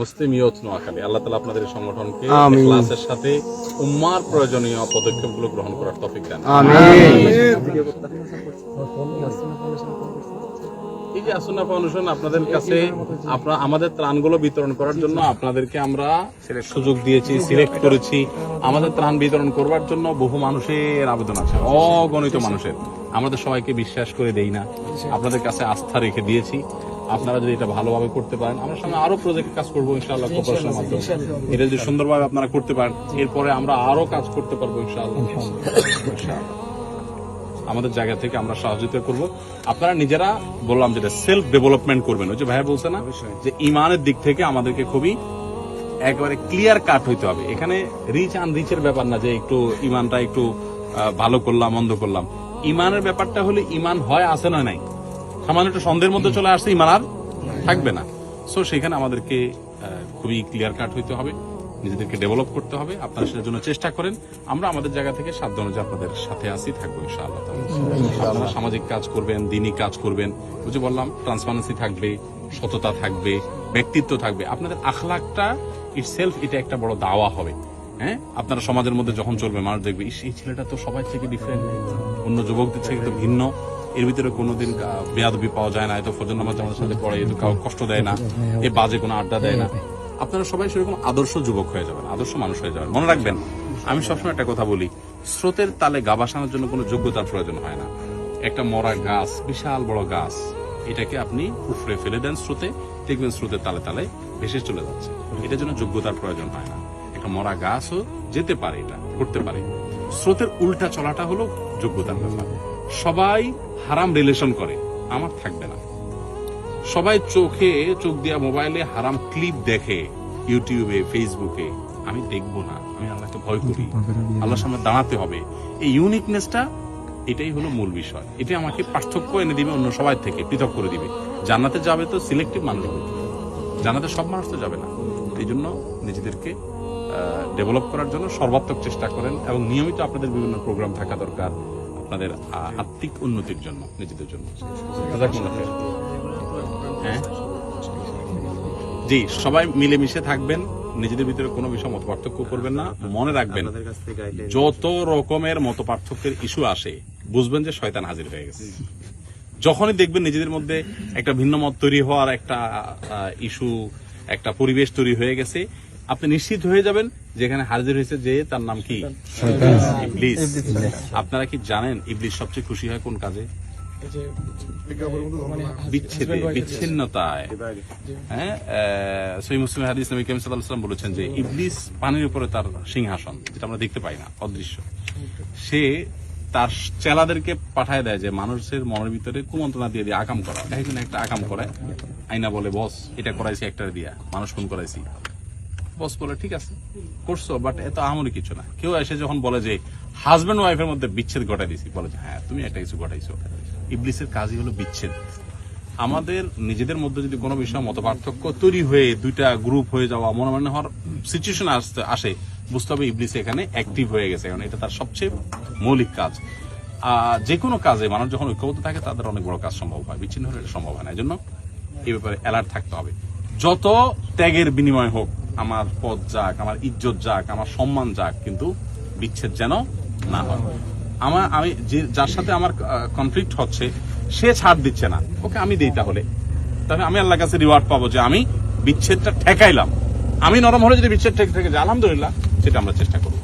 মুসলিম ইয়ত নোয়াখালী। আল্লাহ তালা আপনাদের সংগঠনকে ক্লাসের সাথে উম্মার প্রয়োজনীয় পদক্ষেপগুলো গ্রহণ করার তফিক দেন। এই যে ফাউন্ডেশন আপনাদের কাছে আপনার আমাদের ত্রাণগুলো বিতরণ করার জন্য আপনাদেরকে আমরা সুযোগ দিয়েছি সিলেক্ট করেছি। আমাদের ত্রাণ বিতরণ করবার জন্য বহু মানুষের আবেদন আছে অগণিত মানুষের। আমাদের সবাইকে বিশ্বাস করে দেই না। আপনাদের কাছে আস্থা রেখে দিয়েছি। আপনারা যদি এটা ভালোভাবে করতে পারেন আমরা সামনে আরও প্রজেক্ট কাজ করব ইনশাআল্লাহ কোপারেশনের মাধ্যমে। এটা যদি সুন্দরভাবে আপনারা করতে পারেন এরপরে আমরা আরও কাজ করতে পারব ইনশাআল্লাহ। আমাদের জায়গা থেকে আমরা সহযোগিতা করব। আপনারা নিজেরা বললাম যেটা সেলফ ডেভেলপমেন্ট করবেন ওই যে ভাইয়া বলছে না? যে ইমানের দিক থেকে আমাদেরকে খুবই একেবারে ক্লিয়ার কাট হইতে হবে। এখানে রিচ আন রিচের ব্যাপার না যে একটু ইমানটা একটু ভালো করলাম মন্দ করলাম। ইমানের ব্যাপারটা হলে ইমান হয় আছে না নাই? সামান্য একটু সন্দেহের মধ্যে চলে আসছে ইমান আর থাকবে না। সো সেখানে আমাদেরকে খুবই ক্লিয়ার কাট হইতে হবে নিজেদেরকে ডেভেলপ করতে হবে আপনারা সেটার জন্য চেষ্টা করেন। আমরা আমাদের জায়গা থেকে সাধ্য অনুযায়ী আপনাদের সাথে আসি থাকব ইনশাআল্লাহ আপনারা সামাজিক কাজ করবেন দিনী কাজ করবেন। যে বললাম ট্রান্সপারেন্সি থাকবে সততা থাকবে ব্যক্তিত্ব থাকবে। আপনাদের আখলাকটা ইট সেলফ এটা একটা বড় দাওয়া হবে। হ্যাঁ? আপনারা সমাজের মধ্যে যখন চলবে মানুষ দেখবে এই ছেলেটা তো সবাই থেকে ডিফারেন্ট অন্য যুবকদের থেকে তো ভিন্ন। এর ভিতরে কোনোদিন বেয়াদবি পাওয়া যায় না, এত ফজর নামাজ আমাদের সাথে পড়ে এত কাউ কষ্ট দেয় না, এ বাজে কোনো আড্ডা দেয় না। আপনারা সবাই সেরকম আদর্শ যুবক হয়ে যাবেন, আদর্শ মানুষ হয়ে যাবেন। মনে রাখবেন, আমি সবসময় একটা কথা বলি, স্রোতের তালে গা ভাসানোর জন্য কোনো যোগ্যতার প্রয়োজন হয় না। একটা মরা গাছ, বিশাল বড় গাছ, এটাকে আপনি উফরে ফেলে দেন স্রোতে, দেখবেন স্রোতের তালে তালে ভেসে চলে যাচ্ছে। এটার জন্য যোগ্যতার প্রয়োজন হয় না। একটা মরা গাছও যেতে পারে এটা করতে পারে। স্রোতের উল্টা চলাটা হলো যোগ্যতার ব্যাপার। সবাই হারাম রিলেশন করে। আমার থাকবে না। সবাই চোখে চোখ দিয়া মোবাইলে হারাম ক্লিপ দেখে ইউটিউবে ফেসবুকে আমি দেখব না। আমি আল্লাহকে ভয় করি। আল্লাহর সামনে দাঁড়াতে হবে। এই ইউনিকনেসটা এটাই হলো মূল বিষয়। এটা আমাকে পার্থক্য এনে দিবে, অন্য সবাই থেকে পৃথক করে দিবে। জান্নাতে যাবে তো সিলেক্টিভ মানুষ হবে। জান্নাতে সব মানুষ তো যাবে না। এই জন্য নিজেদেরকে ডেভেলপ করার জন্য সর্বাত্মক চেষ্টা করেন এবং নিয়মিত আপনাদের বিভিন্ন প্রোগ্রাম থাকা দরকার। আপনাদের আত্মিক উন্নতির জন্য নিজেদের জন্য। হ্যাঁ? জি সবাই মিলেমিশে থাকবেন নিজেদের ভিতরে কোনো বিষয় মত পার্থক্য করবেন না মনে রাখবেন যত রকমের মত পার্থক্যের ইস্যু আসে বুঝবেন যে শয়তান হাজির হয়ে গেছে। যখনই দেখবেন নিজেদের মধ্যে একটা ভিন্ন মত তৈরি হওয়ার একটা ইস্যু একটা পরিবেশ তৈরি হয়ে গেছে আপনি নিশ্চিত হয়ে যাবেন যেখানে হাজির হয়েছে যে তার নাম কি? ইবলিস। আপনারা কি জানেন ইবলিস সবচেয়ে খুশি হয় কোন কাজে? বিচ্ছেদে বিচ্ছিন্নতায়। হ্যাঁ সই মুসলিম হাদিস নবী কেম সাল্লাম বলেছেন যে ইবলিস পানির উপরে তার সিংহাসন যেটা আমরা দেখতে পাই না অদৃশ্য। সে তার চেলাদেরকে পাঠায় দেয় যে মানুষের মনের ভিতরে কুমন্ত্রণা দিয়ে দিয়ে আকাম করা। একজন একটা আকাম করে আইনা বলে বস এটা করাইছি একটা দিয়া। মানুষ খুন করাইছি। বস বলে, ঠিক আছে, করছ বাট এত আমরি কিছু না। কেউ এসে যখন বলে যে হাজবেন্ড ওয়াইফের মধ্যে বিচ্ছেদ ঘটাই দিছি, বলে যে হ্যাঁ তুমি একটা কিছু ঘটাইছো। ইবলিসের কাজই হলো বিচ্ছেদ। আমাদের নিজেদের মধ্যে যদি কোনো বিষয় মত পার্থক্য তৈরি হয়ে দুইটা গ্রুপ হয়ে যাওয়া মনে মনে হওয়ার সিচুয়েশন আসতে আসে, বুঝতে হবে ইবলিস এখানে অ্যাক্টিভ হয়ে গেছে, কারণ এটা তার সবচেয়ে মৌলিক কাজ। যে কোনো কাজে মানুষ যখন ঐক্যবদ্ধ থাকে, তাদের অনেক বড় কাজ সম্ভব হয়। বিচ্ছিন্ন হলে এটা সম্ভব হয় না। এই জন্য এই ব্যাপারে অ্যালার্ট থাকতে হবে। যত ত্যাগের বিনিময় হোক আমার পদ যাক, আমার ইজ্জত যাক, আমার সম্মান যাক, কিন্তু বিচ্ছেদ যেন না হয়। আমার, আমি যে, যার সাথে আমার কনফ্লিক্ট হচ্ছে, সে ছাড় দিচ্ছে না। ওকে, আমি দিই তাহলে। তাহলে আমি আল্লাহর কাছে রিওয়ার্ড পাবো যে আমি বিচ্ছেদটা ঠেকাইলাম। আমি নরম হলে যদি বিচ্ছেদ ঠেকে থেকে যায় আলহামদুলিল্লাহ, সেটা আমরা চেষ্টা করব।